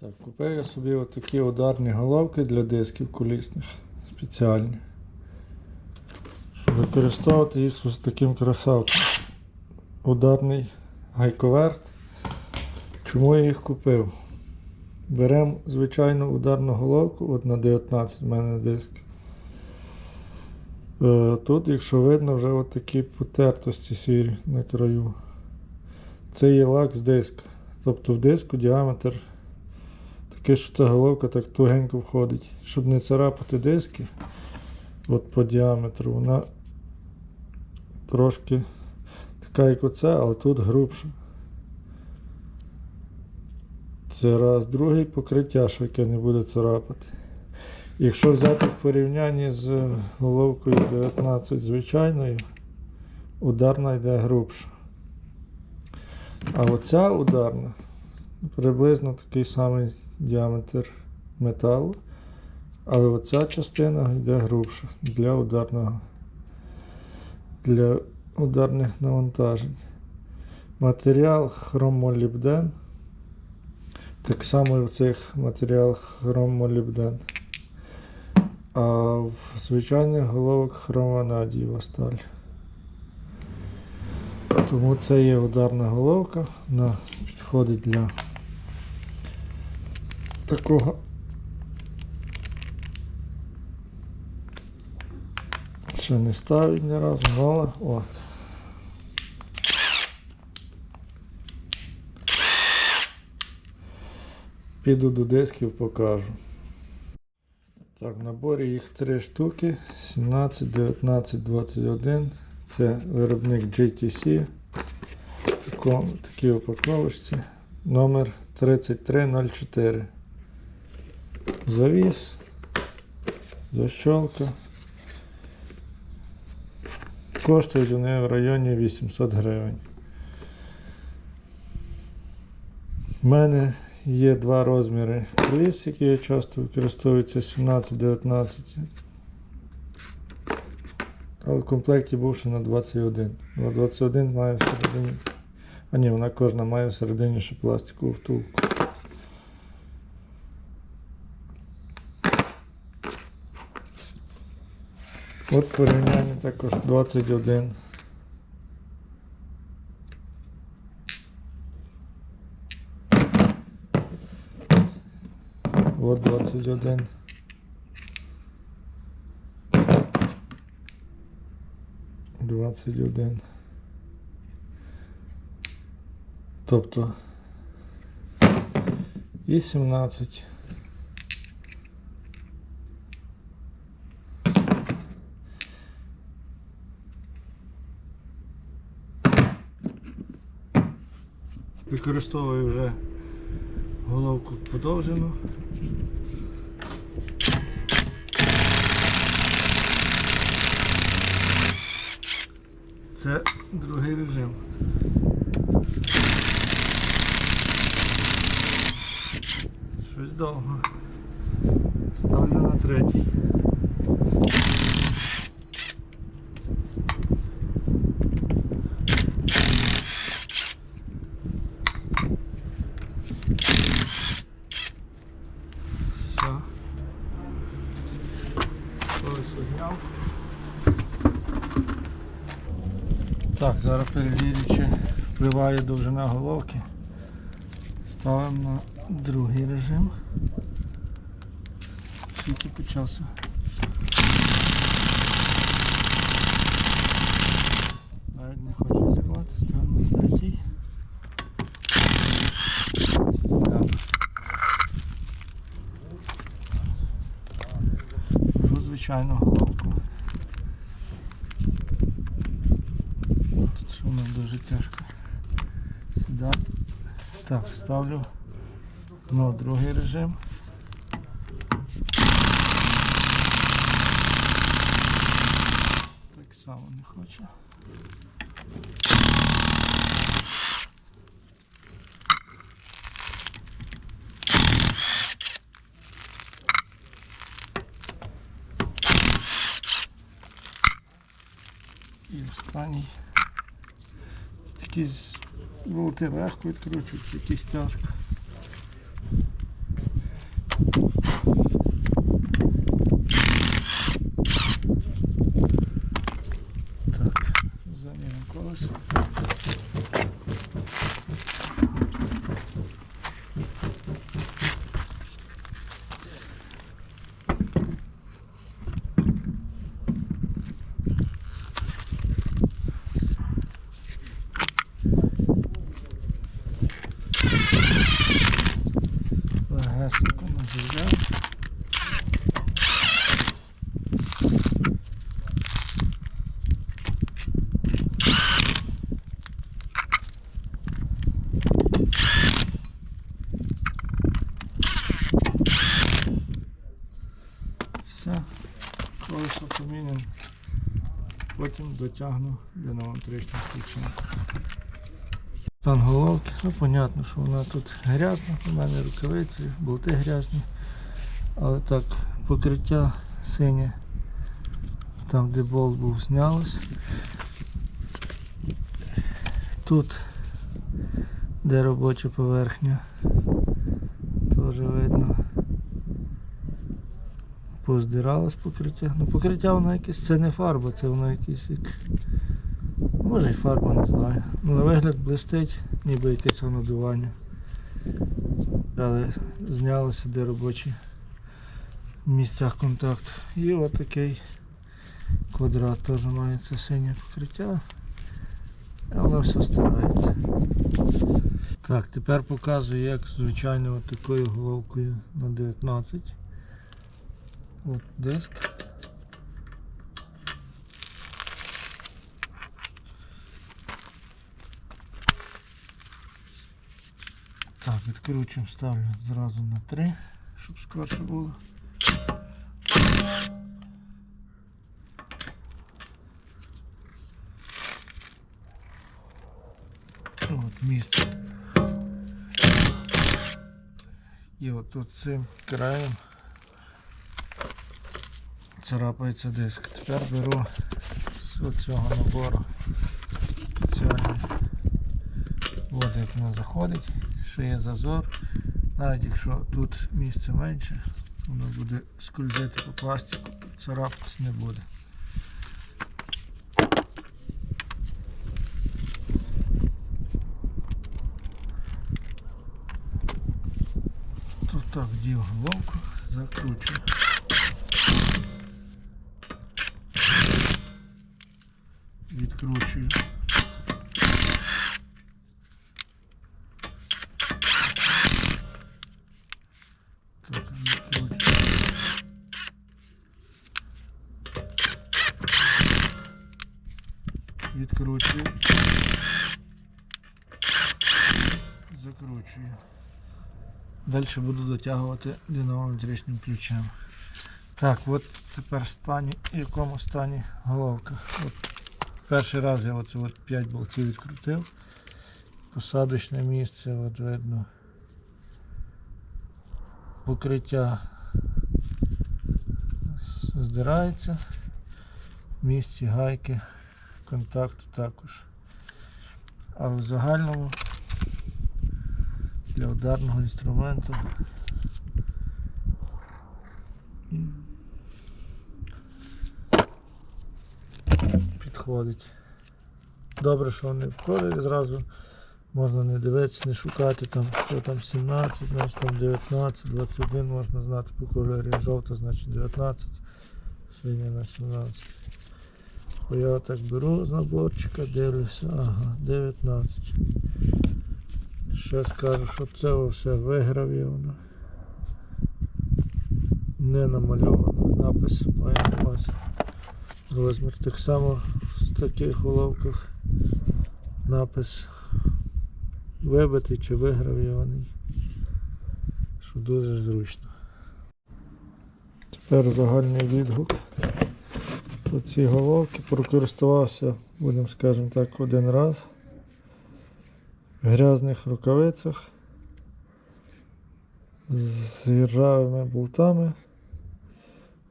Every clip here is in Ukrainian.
Так, купив я собі отакі ударні головки для дисків колісних спеціальні. Щоб використовувати їх з таким красавцем. Ударний гайковерт. Чому я їх купив? Беремо звичайну ударну головку, от на 19 в мене диск. Е, Тут, якщо видно, вже от такі потертості сірі на краю. Це є лак з диска. Тобто в диску діаметр такий, що ця головка так тугенько входить. Щоб не царапати диски, от по діаметру, вона трошки така, як оце, але тут грубша. Це раз, другий покриття, що яке не буде царапати. Якщо взяти в порівнянні з головкою 19 звичайною, ударна йде грубша. А оця ударна приблизно такий самий діаметр металу, але оця частина йде грубша для ударного для ударних навантажень. Матеріал хромолібден. Так само і в цих матеріалах хромолібден. А в звичайних головок хроманадієва сталь. Тому це є ударна головка, вона підходить для такого ще не ставить ні разу, але от. Піду до дисків покажу. Так, в наборі їх три штуки. 17, 19, 21. Це виробник GTC. Такій упаковочці. Номер 3304. Завіс. Защолка. Коштують вони в районі 800 гривень. У мене є два розміри коліс, які я часто використовую, це 17-19. Але в комплекті був ще на 21. На 21 має всередині. А ні, вона кожна має всередині ще пластикову втулку. От порівняння також 21. От 21. Двадцять один. Тобто і 17. Використовую вже головку подовжену. Це другий режим. Щось довго. Ставлю на третій. Все. Колесо зняв. Так, зараз перевірю, чи впливає довжина головки. Ставимо на другий режим. Скільки почався. Навіть не хочу зірвати, ставимо на третій. Звичайну головку. Тяжко. Сюди. Так, ставлю знову другий режим. Так само не хочу. І останній. Такі Волтерах, відкручуються, якісь тяжко. Колесо поміням. Потім дотягну динамометричним ключем. Стан головки, ну понятно, що вона тут грязна, у мене рукавиці, болти грязні. Але так, покриття синє, там де болт був знялось. Тут, де робоча поверхня, теж видно. Поздиралось покриття. Ну покриття воно якесь, це не фарба, це воно якесь як. Може й фарба, не знаю. Ну, на вигляд блистить, ніби якесь воно дування. Але знялося де робочі в місцях контакту. І отакий квадрат теж має це синє покриття. Але все старається. Так, тепер показую, як звичайно такою головкою на 19. От диск. Так, відкручуємо, ставлю зразу на 3, щоб скорше було. От місце. І от цим краєм царапається диск. Тепер беру з цього набору спеціальний воду, як вона заходить, що є зазор. Навіть якщо тут місце менше, воно буде скользити по пластику, царапатись не буде. Тут так вдів головку, закручую. Відкручую. Тут відкручую. Відкручую. Закручую. Далі буду дотягувати динамометричним ключем. Так, от тепер стані, в якому стані головка. От перший раз я оце от 5 болтів відкрутив. Посадочне місце, от видно. Покриття здирається. В місці гайки, контакту також. А в загальному для ударного інструменту. Підходить. Добре, що вони входять зразу. Можна не дивитися, не шукати там, що там 17, значить там 19, 21 можна знати по кольорі. Жовта, значить 19, синя на 17. Бо я так беру з наборчика, дивлюся, ага, 19. Ще скажу, щоб це все вигравіровано. Не намальовано. Напис має на. Розмір. Так само в таких головках напис вибитий чи вигравіований. Що дуже зручно. Тепер загальний відгук. По цій головки прокористувався, будемо скажімо так, один раз в грязних рукавицях з ржавими болтами.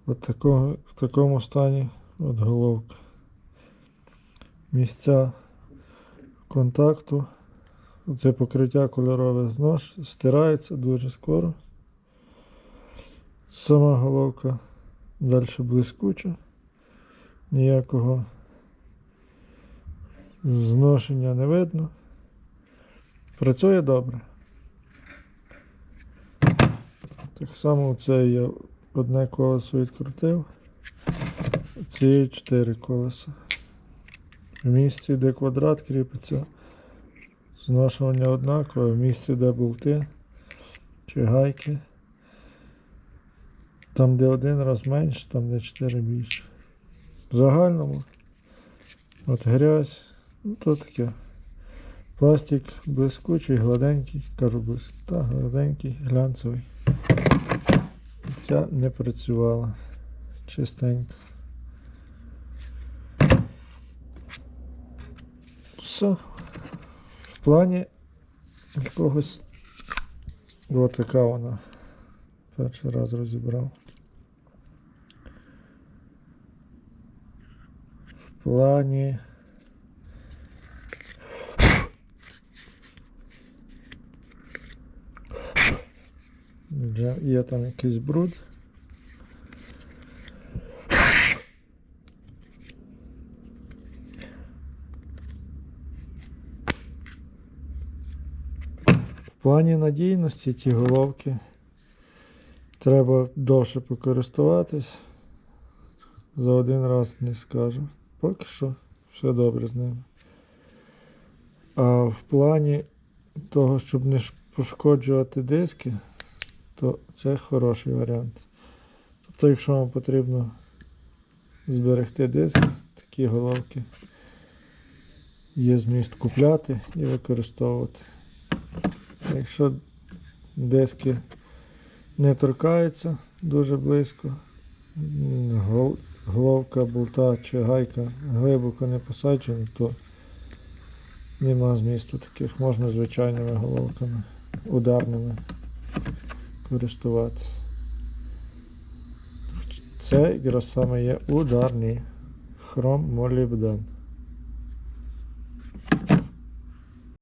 От такого, в такому стані от головка. Місця контакту. Це покриття кольорове знош, стирається дуже скоро. Сама головка далі блискуча. Ніякого зношення не видно. Працює добре. Так само це я одне колесо відкрутив. Ці чотири колеса. Місці, де квадрат кріпиться, зношування однакове, в місці, де болти чи гайки. Там, де один раз менше, там де чотири більше. В загальному от грязь, ну то таке. Пластик блискучий, гладенький, кажу блиск, та гладенький, глянцевий. Ця не працювала чистенько. Все. В плані якогось. Ось така вона. Перший раз розібрав. В плані. Є там якийсь бруд. Плані надійності ті головки треба довше покористуватись. За один раз не скажу. Поки що все добре з ними. А в плані того, щоб не пошкоджувати диски, то це хороший варіант. Тобто, якщо вам потрібно зберегти диски, такі головки є зміст купляти і використовувати. Якщо диски не торкаються дуже близько, головка, болта чи гайка глибоко не посаджена, то нема змісту таких, можна звичайними головками, ударними користуватися. Це якраз саме є ударний хром молібден.